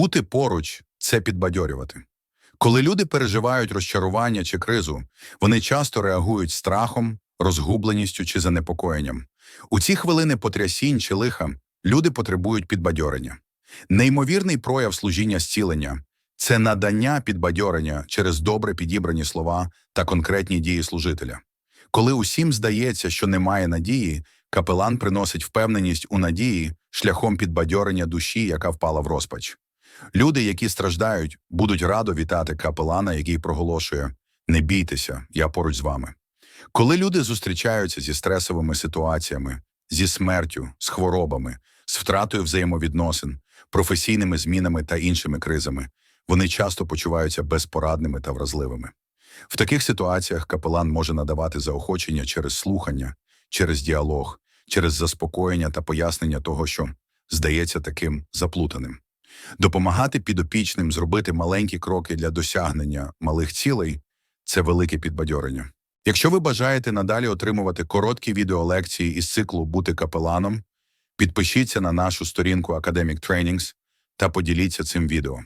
Бути поруч це підбадьорювати. Коли люди переживають розчарування чи кризу, вони часто реагують страхом, розгубленістю чи занепокоєнням. У ці хвилини потрясінь чи лиха люди потребують підбадьорення. Неймовірний прояв служіння зцілення це надання підбадьорення через добре підібрані слова та конкретні дії служителя. Коли усім здається, що немає надії, капелан приносить впевненість у надії шляхом підбадьорення душі, яка впала в розпач. Люди, які страждають, будуть радо вітати капелана, який проголошує «Не бійтеся, я поруч з вами». Коли люди зустрічаються зі стресовими ситуаціями, зі смертю, з хворобами, з втратою взаємовідносин, професійними змінами та іншими кризами, вони часто почуваються безпорадними та вразливими. В таких ситуаціях капелан може надавати заохочення через слухання, через діалог, через заспокоєння та пояснення того, що здається таким заплутаним. Допомагати підопічним зробити маленькі кроки для досягнення малих цілей це велике підбадьорення. Якщо ви бажаєте надалі отримувати короткі відеолекції із циклу Бути капеланом, підпишіться на нашу сторінку Academic Trainings та поділіться цим відео.